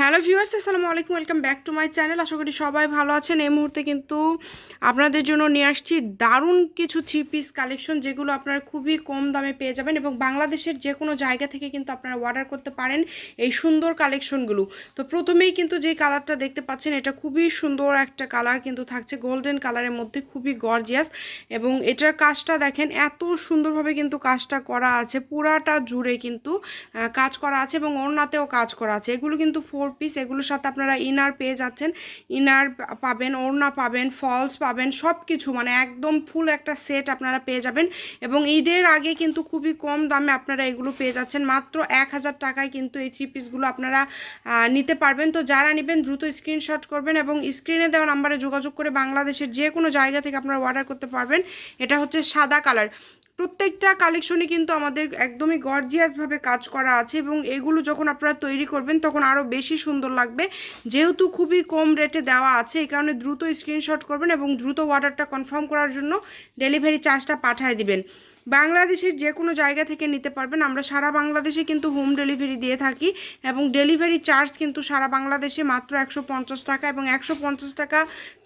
Hello viewers, আসসালামু আলাইকুম, welcome back to my channel. আশা করি সবাই ভালো আছেন। এই মুহূর্তে কিন্তু আপনাদের জন্য নিয়ে আসছি দারুণ কিছু থ্রি পিস কালেকশন যেগুলো আপনারা খুবই কম দামে পেয়ে যাবেন এবং বাংলাদেশের যে কোনো জায়গা থেকে কিন্তু আপনারা অর্ডার করতে পারেন এই সুন্দর কালেকশনগুলো তো প্রথমেই কিন্তু যে কালারটা দেখতে পাচ্ছেন, এটা খুবই সুন্দর একটা কালার কিন্তু থাকছে গোল্ডেন কালারের মধ্যে খুবই গর্জিয়াস এবং এটার কাজটা দেখেন, এত সুন্দরভাবে কিন্তু কাজটা করা আছে, পুরাটা জুড়ে কিন্তু কাজ করা আছে এবং ওড়নাতেও কাজ করা আছে। এগুলো কিন্তু ফোর পিস এগুলোর সাথে আপনারা ইনার পেয়ে যাচ্ছেন। ইনার পাবেন, ওড়না পাবেন ফলস পাবেন সব কিছু মানে একদম ফুল একটা সেট আপনারা পেয়ে যাবেন। এবং ঈদের আগে কিন্তু খুবই কম দামে আপনারা এগুলো পেয়ে যাচ্ছেন। মাত্র এক হাজার টাকায় কিন্তু এই থ্রি পিসগুলো আপনারা নিতে পারবেন। তো যারা নেবেন দ্রুত স্ক্রিনশট করবেন এবং স্ক্রিনে দেওয়া নাম্বারে যোগাযোগ করে বাংলাদেশের যে কোনো জায়গা থেকে আপনারা অর্ডার করতে পারবেন। এটা হচ্ছে সাদা কালার প্রত্যেকটা কালেকশনে কিন্তু আমাদের একদমই গর্জিয়াসভাবে কাজ করা আছে এবং এগুলো যখন আপনারা তৈরি করবেন, তখন আরও বেশি সুন্দর লাগবে। যেহেতু খুবই কম রেটে দেওয়া আছে, এই কারণে দ্রুত স্ক্রিনশট করবেন এবং দ্রুত অর্ডারটা কনফার্ম করার জন্য ডেলিভারি চার্জটা পাঠিয়ে দিবেন। বাংলাদেশের যে কোনো জায়গা থেকে নিতে পারবেন। আমরা সারা বাংলাদেশে কিন্তু হোম ডেলিভারি দিয়ে থাকি এবং ডেলিভারি চার্জ কিন্তু সারা বাংলাদেশে মাত্র একশো পঞ্চাশ টাকা এবং একশো পঞ্চাশ টাকা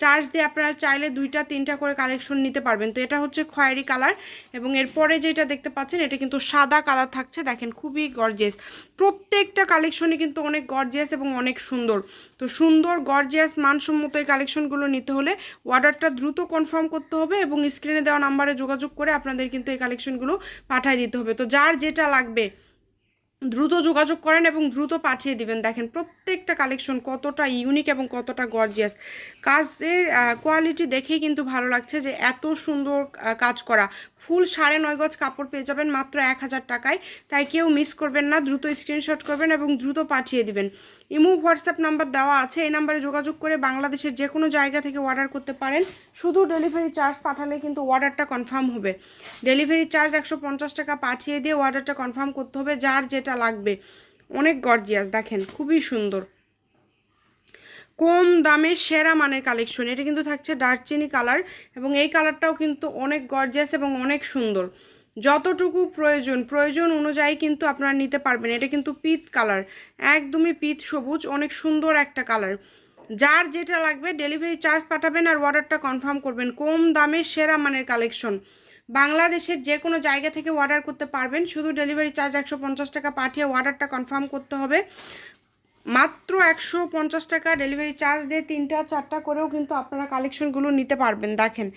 চার্জ দিয়ে আপনারা চাইলে দুইটা, তিনটা করে কালেকশন নিতে পারবেন। তো এটা হচ্ছে খয়েরি কালার এবং এরপরে যেটা দেখতে পাচ্ছেন, এটা কিন্তু সাদা কালার থাকছে। দেখেন খুবই গর্জিয়াস প্রত্যেকটা কালেকশনই কিন্তু অনেক গর্জিয়াস এবং অনেক সুন্দর। তো সুন্দর গর্জিয়াস মানসম্মত এই কালেকশনগুলো নিতে হলে অর্ডারটা দ্রুত কনফার্ম করতে হবে এবং স্ক্রিনে দেওয়া নাম্বারে যোগাযোগ করে আপনাদের কিন্তু এই কালেকশনগুলো পাঠিয়ে দিতে হবে। তো যার যেটা লাগবে, দ্রুত যোগাযোগ করেন এবং দ্রুত পাঠিয়ে দিবেন। দেখেন প্রত্যেকটা কালেকশন কতটা ইউনিক এবং কতটা গর্জিয়াস কাজের কোয়ালিটি দেখেই কিন্তু ভালো লাগছে যে এত সুন্দর কাজ করা। ফুল সাড়ে নয় গজ কাপড় পেয়ে যাবেন মাত্র এক হাজার টাকায়। তাই কেউ মিস করবেন না, দ্রুত স্ক্রিনশট করবেন এবং দ্রুত পাঠিয়ে দিবেন। ইমো হোয়াটসঅ্যাপ নাম্বার দেওয়া আছে, এই নাম্বারে যোগাযোগ করে বাংলাদেশের যে কোনো জায়গা থেকে অর্ডার করতে পারেন। শুধু ডেলিভারি চার্জ পাঠালে কিন্তু অর্ডারটা কনফার্ম হবে। ডেলিভারি চার্জ একশো পঞ্চাশ টাকা পাঠিয়ে দিয়ে অর্ডারটা কনফার্ম করতে হবে যার যেটা লাগবে। অনেক গর্জিয়াস দেখেন, খুবই সুন্দর। কম দামে সেরা মানের কালেকশন এটা কিন্তু থাকছে দারচিনি কালার এবং এই কালারটাও কিন্তু অনেক গর্জিয়াস এবং অনেক সুন্দর। যতটুকু প্রয়োজন প্রয়োজন অনুযায়ী কিন্তু আপনারা নিতে পারবেন। এটা কিন্তু পিত কালার একদমই পিত সবুজ, অনেক সুন্দর একটা কালার যার যেটা লাগবে ডেলিভারি চার্জ পাঠাবেন আর অর্ডারটা কনফার্ম করবেন। কম দামে সেরা মানের কালেকশন বাংলাদেশের যে কোনো জায়গা থেকে অর্ডার করতে পারবেন। শুধু ডেলিভারি চার্জ একশো পঞ্চাশ টাকা পাঠিয়ে অর্ডারটা কনফার্ম করতে হবে। মাত্র একশো পঞ্চাশ টাকা ডেলিভারি চার্জ দিয়ে তিনটা, চারটা করেও কিন্তু আপনারা কালেকশনগুলো নিতে পারবেন। দেখেন,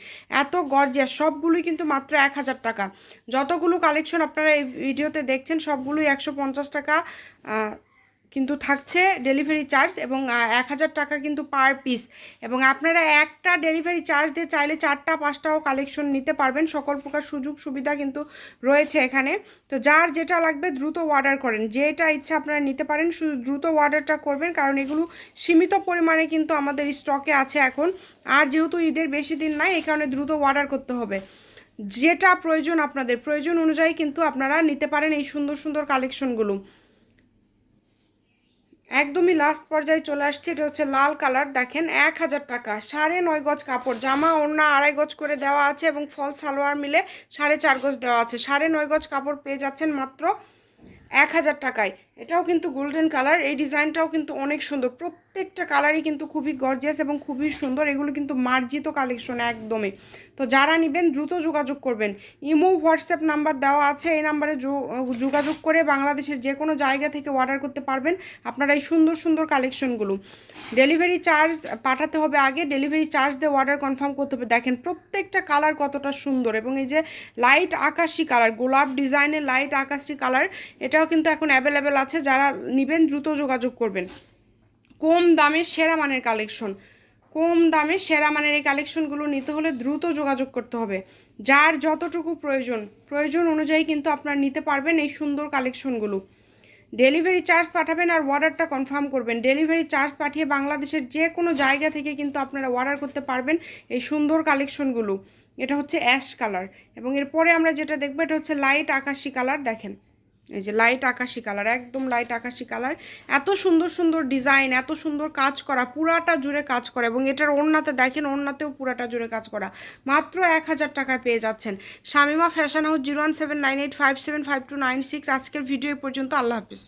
এত গর্জিয়া সবগুলোই কিন্তু মাত্র এক হাজার টাকা। যতগুলো কালেকশন আপনারা এই ভিডিওতে দেখছেন, সবগুলোই একশো পঞ্চাশ টাকা কিন্তু থাকছে ডেলিভারি চার্জ এবং এক হাজার টাকা কিন্তু পার পিস এবং আপনারা একটা ডেলিভারি চার্জ দিয়ে চাইলে চারটা, পাঁচটাও কালেকশন নিতে পারবেন। সকল প্রকার সুযোগ সুবিধা কিন্তু রয়েছে এখানে। তো যার যেটা লাগবে দ্রুত অর্ডার করেন। যেটা ইচ্ছা আপনারা নিতে পারেন দ্রুত অর্ডারটা করবেন কারণ এগুলো সীমিত পরিমাণে কিন্তু আমাদের স্টকে আছে এখন। আর যেহেতু ঈদের বেশি দিন নাই, এই কারণে দ্রুত অর্ডার করতে হবে। যেটা প্রয়োজন আপনাদের, প্রয়োজন অনুযায়ী কিন্তু আপনারা নিতে পারেন এই সুন্দর সুন্দর কালেকশনগুলো একদমই লাস্ট পর্যায়ে চলে আসছে, এটা হচ্ছে লাল কালার দেখেন, এক হাজার টাকা, সাড়ে নয় গজ কাপড়, জামা, ওড়না আড়াই গজ করে দেওয়া আছে এবং ফল সালোয়ার মিলে সাড়ে চার গজ দেওয়া আছে। সাড়ে নয় গজ কাপড় পেয়ে যাচ্ছেন মাত্র এক হাজার টাকায়। এটাও কিন্তু গোল্ডেন কালার এই ডিজাইনটাও কিন্তু অনেক সুন্দর। প্রত্যেকটা কালারই কিন্তু খুবই গর্জিয়াস এবং খুবই সুন্দর। এগুলো কিন্তু মার্জিত কালেকশন একদমই। তো যারা নেবেন, দ্রুত যোগাযোগ করবেন। ইমো, হোয়াটসঅ্যাপ নাম্বার দেওয়া আছে। এই নাম্বারে যোগাযোগ করে বাংলাদেশের যে কোনো জায়গা থেকে অর্ডার করতে পারবেন আপনারা এই সুন্দর সুন্দর কালেকশনগুলো ডেলিভারি চার্জ পাঠাতে হবে আগে। ডেলিভারি চার্জ দিয়ে অর্ডার কনফার্ম করতে হবে। দেখেন, প্রত্যেকটা কালার কতটা সুন্দর এবং এই যে লাইট আকাশি কালার গোলাপ ডিজাইনের লাইট আকাশি কালার এটাও কিন্তু এখন অ্যাভেলেবেল আছে যারা নেবেন, দ্রুত যোগাযোগ করবেন। কম দামে সেরা মানের কালেকশন। কম দামে সেরা মানের এই কালেকশনগুলো নিতে হলে দ্রুত যোগাযোগ করতে হবে। যার যতটুকু প্রয়োজন প্রয়োজন অনুযায়ী কিন্তু আপনারা নিতে পারবেন এই সুন্দর কালেকশনগুলো। ডেলিভারি চার্জ পাঠাবেন আর অর্ডারটা কনফার্ম করবেন। ডেলিভারি চার্জ পাঠিয়ে বাংলাদেশের যে কোনো জায়গা থেকে কিন্তু আপনারা অর্ডার করতে পারবেন এই সুন্দর কালেকশনগুলো। এটা হচ্ছে অ্যাশ কালার এবং এরপরে আমরা যেটা দেখব, এটা হচ্ছে লাইট আকাশি কালার, দেখেন। এই যে লাইট আকাশি কালার একদম লাইট আকাশি কালার এত সুন্দর সুন্দর ডিজাইন এত সুন্দর কাজ করা, পুরাটা জুড়ে কাজ করা এবং এটার ওড়নাতে দেখেন, ওড়নাতেও পুরাটা জুড়ে কাজ করা। মাত্র এক হাজার টাকায় পেয়ে যাচ্ছেন। Shamima fashion house zero one seven nine eight five seven five two nine six আজকের ভিডিও পর্যন্ত, আল্লাহ হাফিজ।